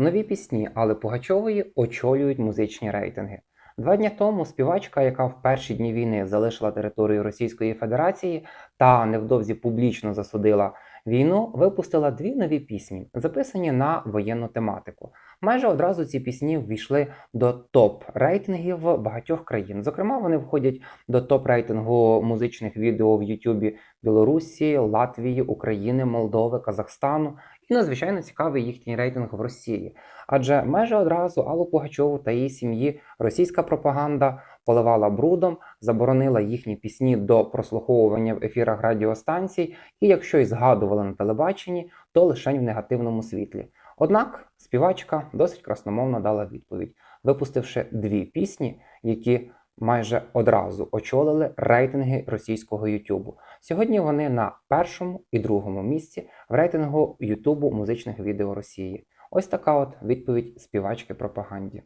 Нові пісні Алли Пугачової очолюють музичні рейтинги. Два дні тому співачка, яка в перші дні війни залишила територію Російської Федерації та невдовзі публічно засудила війну, випустила дві нові пісні, записані на воєнну тематику. Майже одразу ці пісні ввійшли до топ рейтингів багатьох країн. Зокрема, вони входять до топ рейтингу музичних відео в Ютубі Білорусі, Латвії, України, Молдови, Казахстану. І надзвичайно цікавий їхній рейтинг в Росії. Адже майже одразу Аллу Пугачову та її сім'ї російська пропаганда поливала брудом, заборонила їхні пісні до прослуховування в ефірах радіостанцій, і якщо й згадували на телебаченні, то лише в негативному світлі. Однак співачка досить красномовно дала відповідь, випустивши дві пісні, які майже одразу очолили рейтинги російського Ютубу. Сьогодні вони на першому і другому місці в рейтингу Ютубу музичних відео Росії. Ось така от відповідь співачки пропаганді.